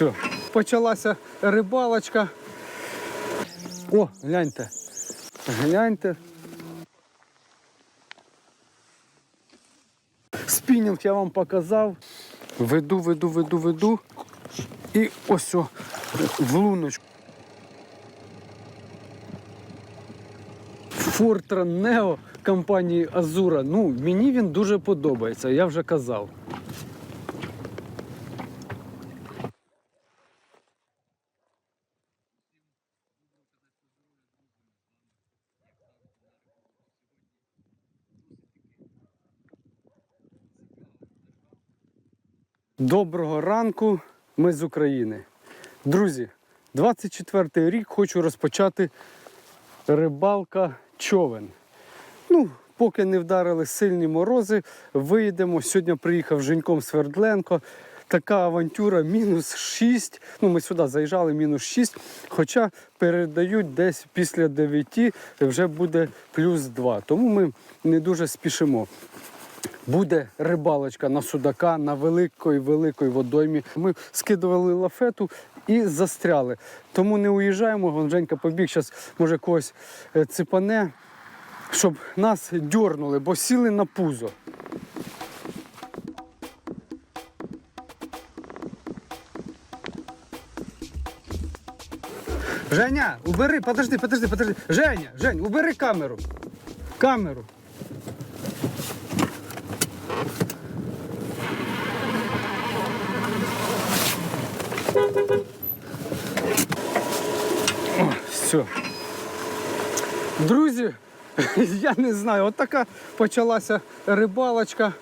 Все. Почалася рибалочка. О, гляньте. Гляньте. Спінінг я вам показав. Веду, веду, веду, веду. І ось о, в луночку. Fortran Neo компанії Azura. Ну, мені він дуже подобається, я вже казав. Доброго ранку, ми з України. Друзі, 24 рік хочу розпочати рибалка човен. Ну, поки не вдарили сильні морози, виїдемо. Сьогодні приїхав Женьком Свердленко. Така авантюра мінус 6. Ну, ми сюди заїжджали мінус 6. Хоча передають десь після 9 вже буде плюс 2. Тому ми не дуже спішимо. Буде рибалочка на судака на великої великої водоймі. Ми скидували лафету і застряли. Тому не уїжджаємо. Вон Женька побіг, зараз може когось е, ципане, щоб нас дьорнули, бо сіли на пузо. Женя, убери, подожди, подожди, подожди. Женя, Жень, убери камеру. Камеру. Все. Друзі, я не знаю, от така почалася рибалочка.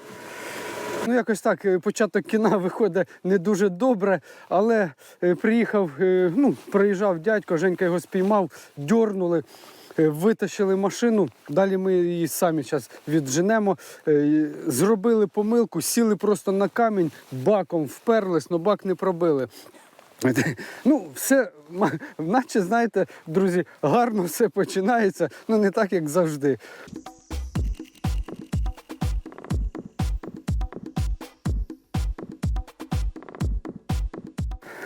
Ну, якось так, е, початок кіна виходить не дуже добре, але е, приїхав, е, ну, приїжджав дядько, Женька його спіймав, дьорнули, витащили машину. Далі ми її самі зараз відженемо. Зробили помилку, сіли просто на камінь, баком вперлись, але бак не пробили. Ну, все, наче, знаєте, друзі, гарно все починається, ну не так, як завжди.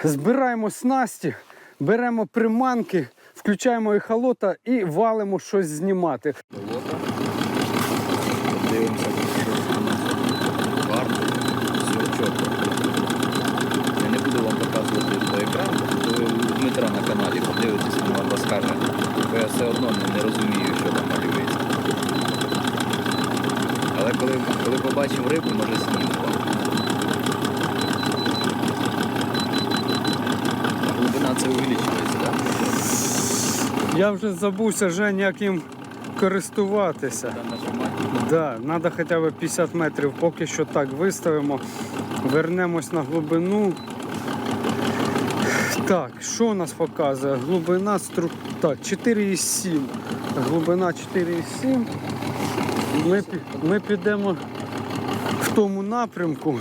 Збираємо снасті, беремо приманки, включаємо ехолота і валимо щось знімати. болото. Дивимося, що варто, все чітко. Я не буду вам показувати по екрану, то ви у Дмитра на каналі подивитесь, він вам розкаже. Бо я все одно не, не розумію, що там малюється. Але коли, коли побачив рибу, може вам. Глибина це увеличується, так? Я вже забувся, Жень, як їм користуватися. Да, треба хоча б 50 метрів, поки що так виставимо. Вернемось на глибину. Так, що у нас показує? Глибина стру... Так, 4,7. Глибина 4,7. Ми, ми підемо в тому напрямку.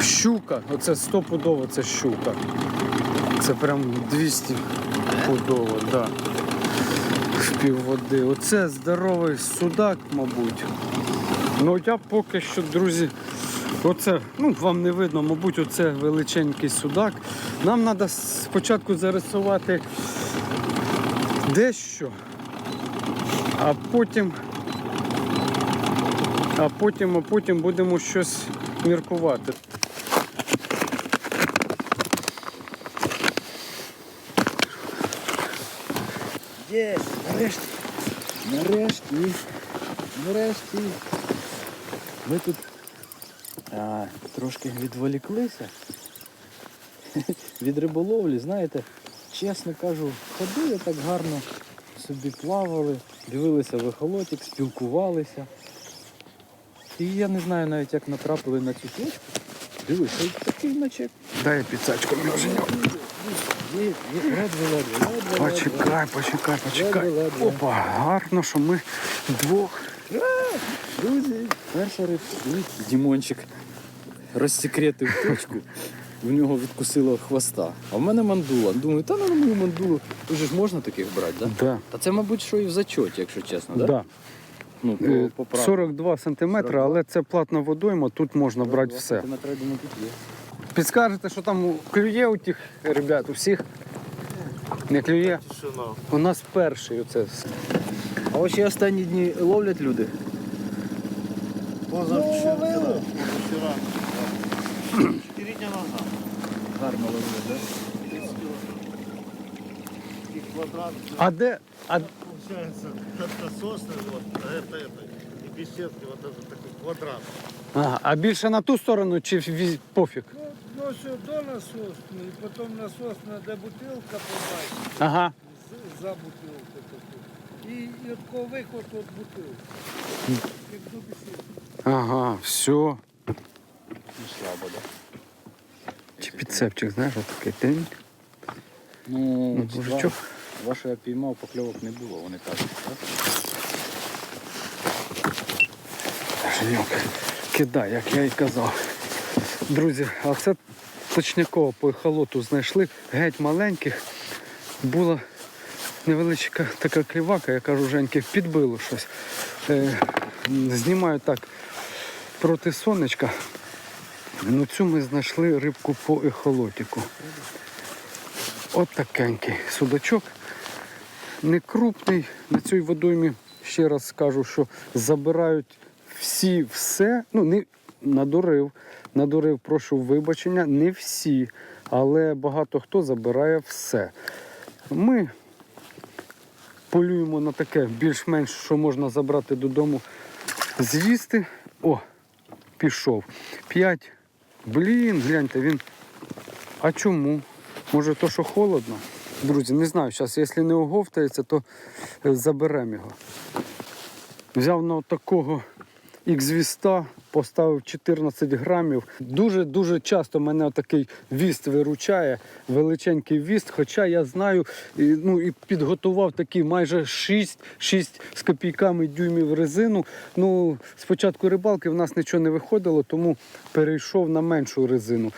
Щука, оце стопудово це щука. Це прям 200 пудово, так. Да в півводи. Оце здоровий судак, мабуть. Ну я поки що, друзі, оце, ну вам не видно, мабуть, оце величенький судак. Нам треба спочатку зарисувати дещо, а потім, а потім, а потім будемо щось міркувати. Є, нарешті. Нарешті. Нарешті. Ми тут а, трошки відволіклися від риболовлі, знаєте, чесно кажу, ходили так гарно, собі плавали, дивилися в ехолотик, спілкувалися. І я не знаю навіть як натрапили на цю точку. Дивись, такий наче. Дай я ледве. Почекай, почекай, почекай. Опа, гарно, що ми вдвох. Друзі, перша рибка. Дімончик розсекретив точку. У нього відкусило хвоста. А в мене мандула. Думаю, та на мою мандулу. Уже ж можна таких брати, так? Да? Да. Та це, мабуть, що і в зачоті, якщо чесно, Да. так? Да? Ну, Е, по, по праву. 42 сантиметри, 42. але це платна водойма, тут можна брати все. Сантиметра, я думаю, тут є. Підскажете, що там клює у тих ребят, у всіх? Не клює? У нас перший оце. все. А ось ще останні дні ловлять люди. Позавчора. Позавчора. Чотири дня назад. Гарно ловлять, так? И квадрат. А де? А, Получается, это сосны, вот, а это, это. И беседки, вот это такой квадрат. ага, а більше на ту сторону чи віз- пофіг? Ну, ну сюди насосну, і потім насосна, де бутилка побачить, Ага. з- за бутилку таку. І, і от кого виход від бутилки. Як до бесіди. Ага, все. Слабо? Чи підцепчик, знаєш, такий тень. Ну, Ну, мужичок. Ваше я піймав, покльовок не було, вони так? Женьок, кидай, як я і казав. Друзі, а це точняково по ехолоту знайшли геть маленьких. Була невеличка така клівака, я кажу, Женьки, підбило щось. Е, знімаю так проти сонечка. Ну цю ми знайшли рибку по ехолотіку. От такенький судачок. Не крупний на цій водоймі. Ще раз скажу, що забирають всі все. Ну, не надурив. Надурив, прошу вибачення, не всі, але багато хто забирає все. Ми полюємо на таке більш-менш, що можна забрати додому з'їсти. О, пішов. П'ять. Блін, гляньте, він. А чому? Може, то, що холодно? Друзі, не знаю, зараз, якщо не оговтається, то е, заберемо його. Взяв на такого ікс-віста, поставив 14 грамів. Дуже-дуже часто мене такий віст виручає, величенький віст, хоча я знаю, і, ну і підготував такий майже 6, 6 з копійками дюймів резину. Ну, спочатку рибалки в нас нічого не виходило, тому перейшов на меншу резину.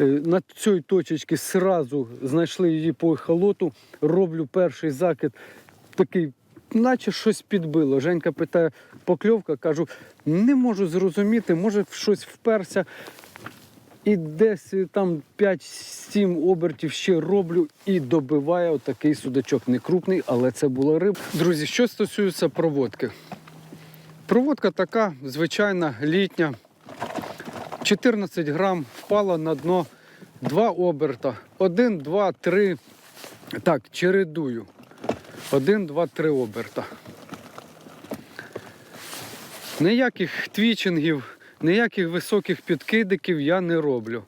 Е, На цій точці сразу знайшли її по ехолоту, роблю перший закид, такий наче щось підбило. Женька питає, покльовка, кажу, не можу зрозуміти, може щось вперся. І десь там 5-7 обертів ще роблю і добиває отакий судачок. Не крупний, але це була риба. Друзі, що стосується проводки. Проводка така, звичайна, літня. 14 грам впала на дно два оберта. Один, два, три. Так, чередую. Один, два, три оберта. Ніяких твічингів, ніяких високих підкидиків я не роблю.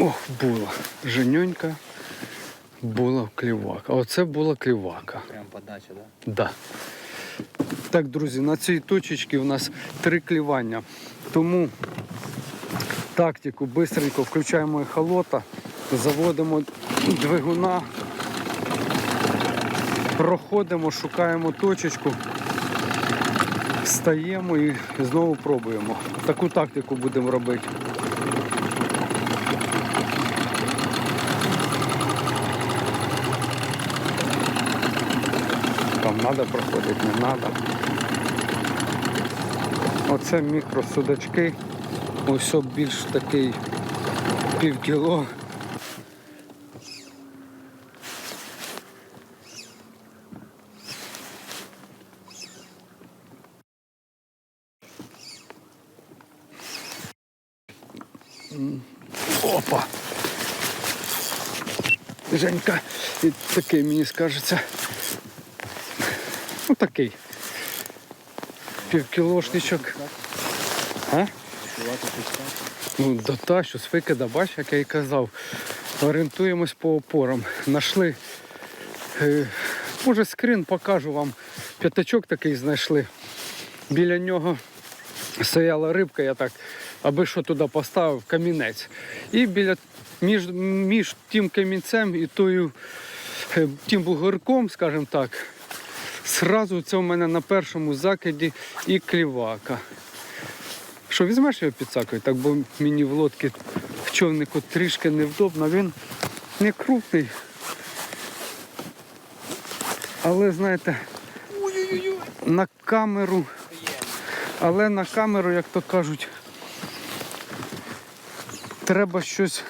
Ох, була. Женьонька була клівака. Оце була клівака. Прям подача, так? Да. Так, друзі, на цій точечці у нас три клівання. Тому тактику бистренько включаємо ехолота, заводимо двигуна, проходимо, шукаємо точечку, стаємо і знову пробуємо. Таку тактику будемо робити. Треба проходити, не треба. Оце мікросудачки. Ось більш такий півкіло. Опа! Женька, і такий мені скажеться. Такий. Півкілошничок. А? Ну, да та, що з викида, бач, як я і казав. Орієнтуємось по опорам. Нашли. Е, може скрин покажу вам. П'ятачок такий знайшли. Біля нього стояла рибка, я так, аби що туди поставив, камінець. І біля між, між тим камінцем і тою, е, тим бугорком, скажімо так, Сразу це у мене на першому закиді і клівака. Що, візьмеш його під сакою, так бо мені в лодці в човнику трішки невдобно. Він не крупний. Але знаєте, на камеру, але на камеру, як то кажуть, треба щось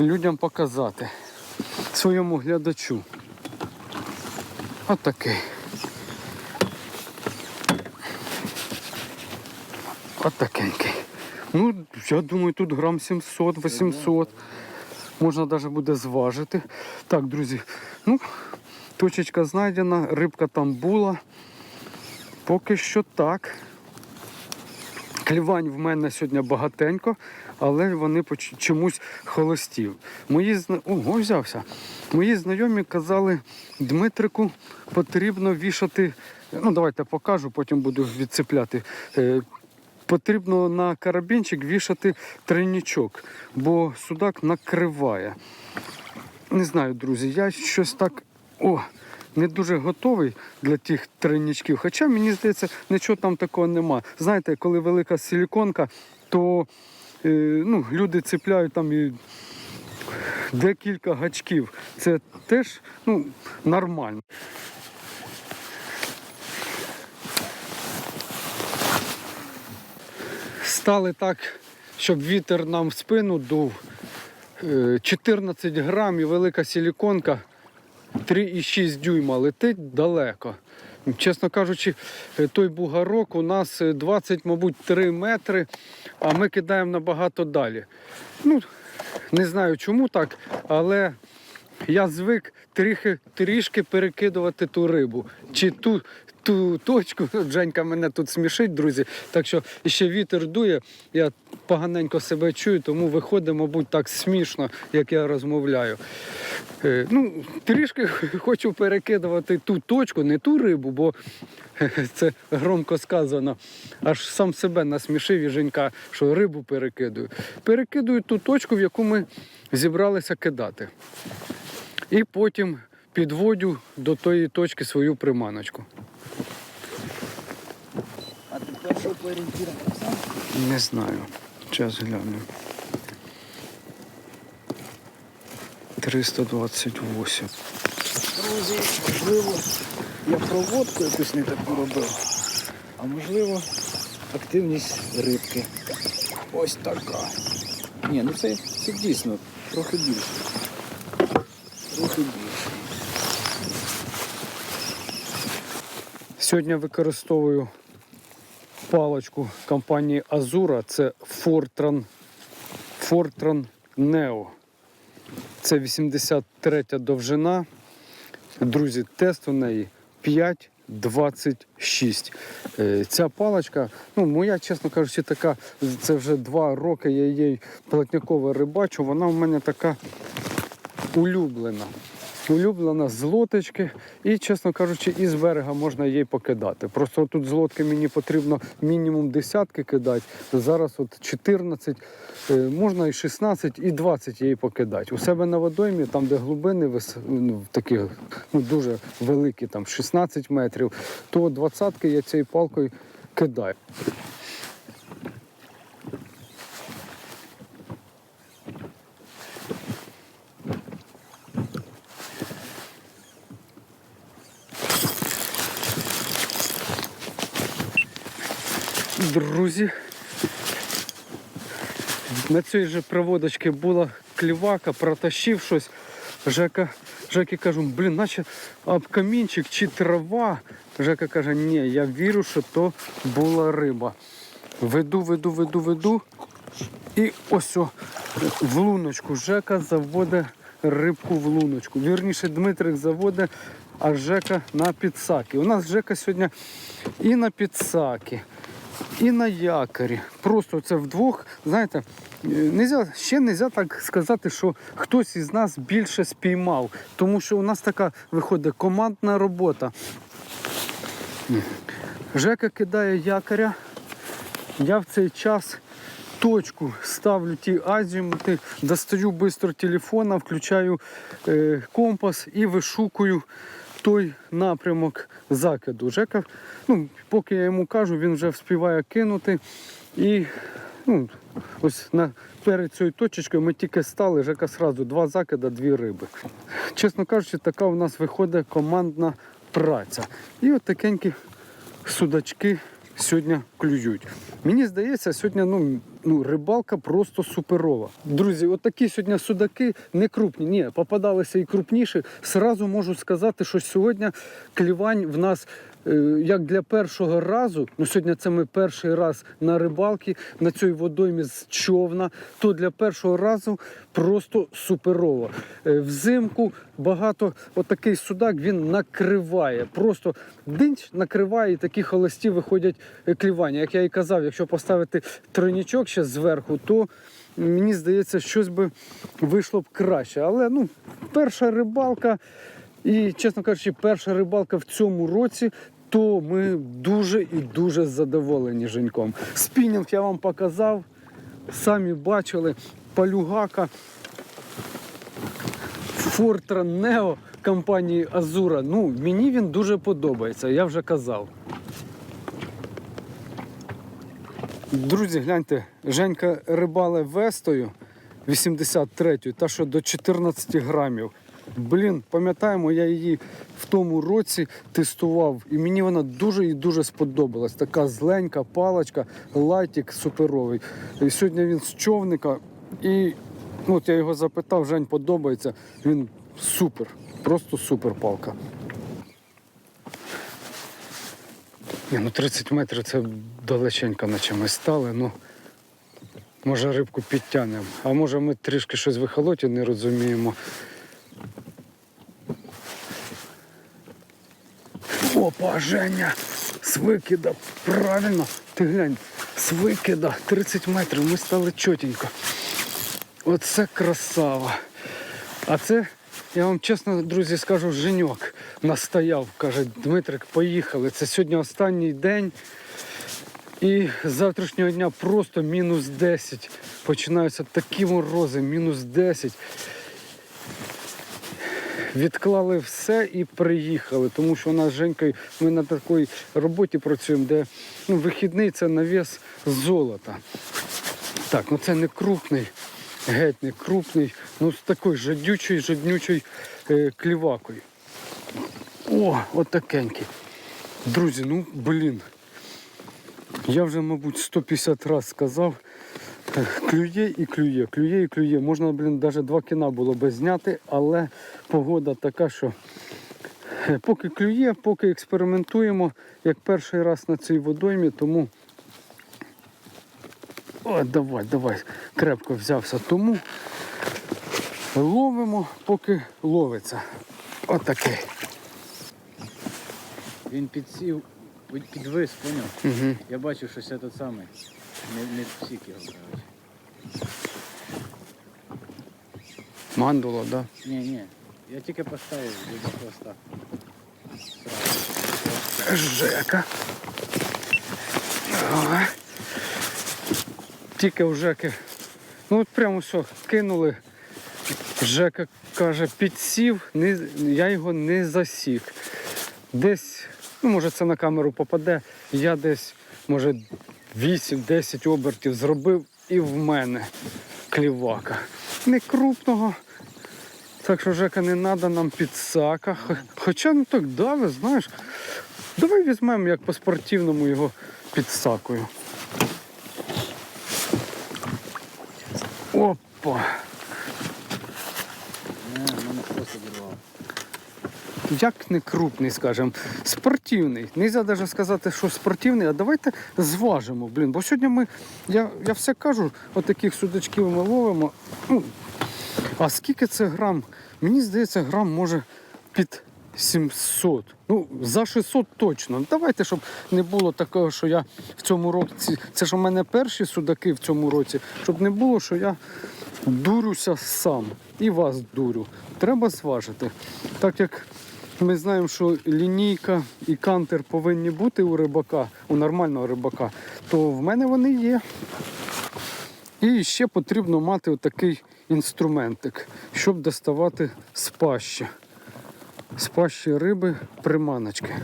людям показати своєму глядачу. Отакий. Отакенький. Ну, я думаю, тут грам 700-800. Можна навіть буде зважити. Так, друзі, ну, точечка знайдена, рибка там була. Поки що так. Клівань в мене сьогодні багатенько, але вони чомусь холості. Мої зна... Ого, взявся. Мої знайомі казали, Дмитрику потрібно вішати. Ну, давайте покажу, потім буду відцепляти. Потрібно на карабінчик вішати тройнічок, бо судак накриває. Не знаю, друзі, я щось так. О, не дуже готовий для тих тройнічків. Хоча мені здається, нічого там такого нема. Знаєте, коли велика силіконка, то е, ну, люди цепляють там і декілька гачків. Це теж ну, нормально. Стали так, щоб вітер нам в спину дув. Е, 14 грам і велика силіконка 3,6 дюйма летить далеко. Чесно кажучи, е, той бугарок у нас е, 20, мабуть, 3 метри, а ми кидаємо набагато далі. Ну, не знаю чому так, але я звик трішки, трішки перекидувати ту рибу. Чи ту, ту точку. Женька мене тут смішить, друзі. Так що ще вітер дує, я поганенько себе чую, тому виходить, мабуть, так смішно, як я розмовляю. Е, Ну, трішки хочу перекидувати ту точку, не ту рибу, бо це громко сказано. Аж сам себе насмішив і Женька, що рибу перекидую. Перекидую ту точку, в яку ми зібралися кидати. І потім підводю до тої точки свою приманочку. А тепер що по орієнтірам? Не знаю. Час гляну. 328. Друзі, можливо, я проводку якусь не таку робив, а можливо, активність рибки. Ось така. Ні, ну це, це дійсно трохи більше. Трохи більше. Сьогодні використовую паличку компанії Azura. Це Fortran, Fortran Neo. Це 83 довжина. Друзі, тест у неї 5,26. Е, Ця паличка, ну, моя, чесно кажучи, така, це вже два роки я її платняково рибачу. Вона у мене така улюблена. Улюблена з лодочки і, чесно кажучи, із берега можна її покидати. Просто тут з лодки мені потрібно мінімум десятки кидати. Зараз от 14, е, можна і 16, і 20 її покидати. У себе на водоймі, там, де глибини ну, такі ну, дуже великі, там 16 метрів, то 20 я цією палкою кидаю. Друзі, на цій же проводочці була клівака, протащив щось. Жека, Жекі кажу, блін, наче об камінчик чи трава. Жека каже, ні, я вірю, що то була риба. Веду, веду, веду, веду. І ось о, в луночку. Жека заводить рибку в луночку. Вірніше, Дмитрик заводить, а Жека на підсаки. У нас Жека сьогодні і на підсаки, і на якорі. Просто це вдвох, знаєте, е, нельзя, ще не можна так сказати, що хтось із нас більше спіймав. Тому що у нас така виходить командна робота. Жека кидає якоря. Я в цей час точку ставлю ті азімути, достаю швидко телефона, включаю е, компас і вишукую той напрямок закиду. Жека, ну, поки я йому кажу, він вже вспіває кинути. І ну, ось на, перед цією точечкою ми тільки стали, Жека сразу два закида, дві риби. Чесно кажучи, така у нас виходить командна праця. І от такенькі судачки сьогодні клюють. Мені здається, сьогодні ну, ну, рибалка просто суперова. Друзі, от такі сьогодні судаки не крупні. Ні, попадалися і крупніші. Сразу можу сказати, що сьогодні клівань в нас. Е, Як для першого разу, ну сьогодні це ми перший раз на рибалці на цій водоймі з човна, то для першого разу просто суперово. Е, Взимку багато отакий судак він накриває. Просто динч накриває і такі холості виходять е, клівання. Як я і казав, якщо поставити тройнічок ще зверху, то мені здається, щось би вийшло б краще. Але ну, перша рибалка, і, чесно кажучи, перша рибалка в цьому році. То ми дуже і дуже задоволені Женьком. Спінінг я вам показав, самі бачили, палюгака, Fortran Neo компанії Азура. Ну, мені він дуже подобається, я вже казав. Друзі, гляньте, Женька рибале вестою 83-ю, та що до 14 грамів. Блін, пам'ятаємо, я її в тому році тестував, і мені вона дуже і дуже сподобалась. Така зленька паличка, лайтик суперовий. І сьогодні він з човника, і ну, от я його запитав, Жень подобається. Він супер, просто супер палка. Ні, ну 30 метрів це далеченько, наче ми стали. Ну, може рибку підтягнемо. А може ми трішки щось в ехолоті не розуміємо. Опа, Женя! З викида. Правильно. Ти глянь, з викида 30 метрів ми стали чотенько. Оце красава. А це, я вам чесно, друзі, скажу, Женьок настояв. Каже, Дмитрик, поїхали. Це сьогодні останній день. І з завтрашнього дня просто мінус 10. Починаються такі морози, мінус 10. Відклали все і приїхали, тому що у нас з Женькою ми на такій роботі працюємо, де ну, вихідний це навіс золота. Так, ну це не крупний, геть не крупний, ну з такою жадючою, жаднючою е, клівакою. О, от. Друзі, ну блін. Я вже, мабуть, 150 разів сказав. Клює і клює, клює і клює. Можна, блін, навіть два кіна було би зняти, але погода така, що е, поки клює, поки експериментуємо, як перший раз на цій водоймі, тому. О, давай, давай, крепко взявся. Тому ловимо, поки ловиться. Отакий. Він підсів, під- підвис, поняв? Угу. Я бачив, що це той самий. Не, не його, коротше. Мандуло? Да? Ні, ні. Я тільки поставив до хвоста. Жека. Ага. Тільки в Жеки. Ну от прямо все, кинули. Жека каже, підсів, не, я його не засік. Десь, ну може це на камеру попаде, я десь, може, 8-10 обертів зробив і в мене клівака. Не крупного. Так що Жека не треба нам підсака. Хоча ну так дави, знаєш. Давай візьмемо як по спортивному його підсакою. Опа! Не, мене просто дірвало. Як не крупний, скажімо, спортивний. Нельзя навіть сказати, що спортивний, а давайте зважимо, блін. Бо сьогодні ми, я, я все кажу, от судачків ми ловимо. Ну, а скільки це грам? Мені здається, грам може під 700. Ну, за 600 точно. Давайте, щоб не було такого, що я в цьому році. Це ж у мене перші судаки в цьому році, щоб не було, що я дурюся сам і вас дурю. Треба зважити. Так як ми знаємо, що лінійка і кантер повинні бути у рибака, у нормального рибака, то в мене вони є. І ще потрібно мати отакий інструментик, щоб доставати з пащі. Риби, приманочки.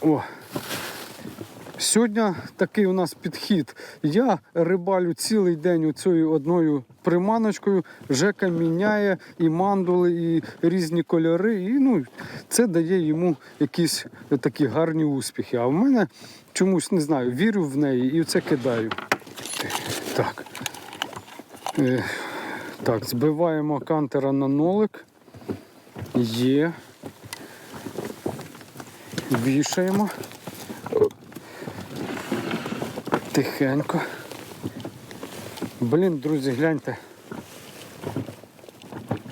О. Сьогодні такий у нас підхід. Я рибалю цілий день оцією одною приманочкою. Жека міняє і мандули, і різні кольори. І ну, це дає йому якісь такі гарні успіхи. А в мене чомусь не знаю, вірю в неї і це кидаю. Так. Е, так, збиваємо кантера на нолик. Є. Вішаємо. Тихенько. Блін, друзі, гляньте.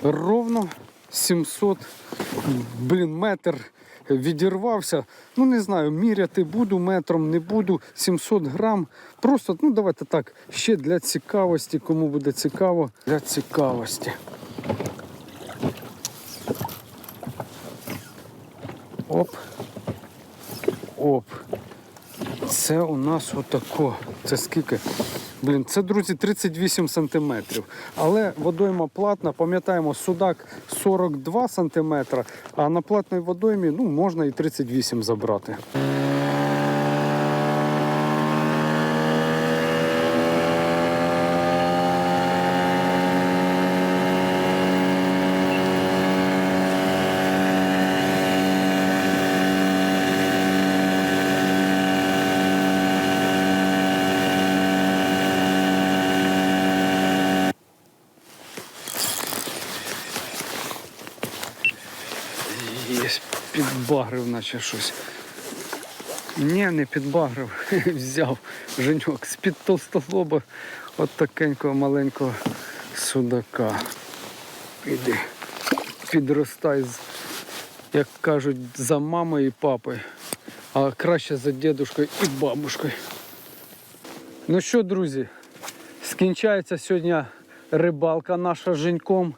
Ровно 700, блін, метр відірвався. Ну, не знаю, міряти буду метром, не буду. 700 грам. Просто, ну давайте так, ще для цікавості, кому буде цікаво, для цікавості. Оп. Оп. Це у нас отако. Це скільки? Блін, це, друзі, 38 сантиметрів. Але водойма платна, пам'ятаємо, судак 42 сантиметра, а на платній водоймі ну, можна і 38 забрати. Є, наче щось. Ні, не підбагрив. Взяв женьок з-під толстолоба от такенького маленького судака. Іди. Підростай, як кажуть, за мамою і папою, а краще за дідушкою і бабушкою. Ну що, друзі, скінчається сьогодні рибалка наша з Женьком.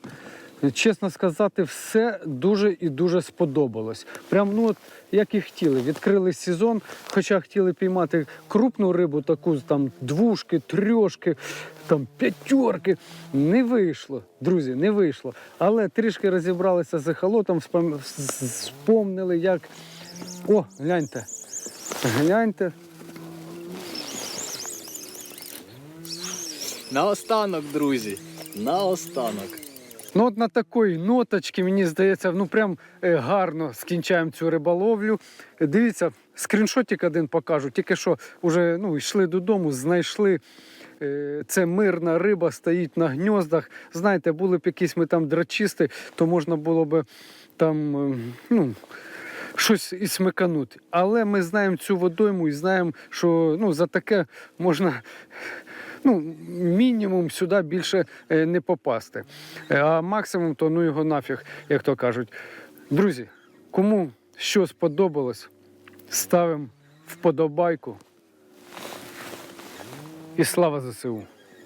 Чесно сказати, все дуже і дуже сподобалось. Прям ну от як і хотіли. Відкрили сезон, хоча хотіли піймати крупну рибу, таку там двушки, трьошки, там п'ятерки. Не вийшло, друзі, не вийшло. Але трішки розібралися з ехолотом, спом- спомнили, як. О, гляньте. Гляньте, Наостанок, друзі. Наостанок. Ну, от на такої ноточці, мені здається, ну прям е, гарно скінчаємо цю риболовлю. Дивіться, скріншотик один покажу. Тільки що вже ну, йшли додому, знайшли. е, Це мирна риба, стоїть на гньоздах. Знаєте, були б якісь ми там драчисти, то можна було б там е, ну, щось і смиканути. Але ми знаємо цю водойму і знаємо, що ну, за таке можна ну, мінімум сюди більше е, не попасти. Е, А максимум, то ну його нафіг, як то кажуть. Друзі, кому що сподобалось, ставимо вподобайку. І слава ЗСУ!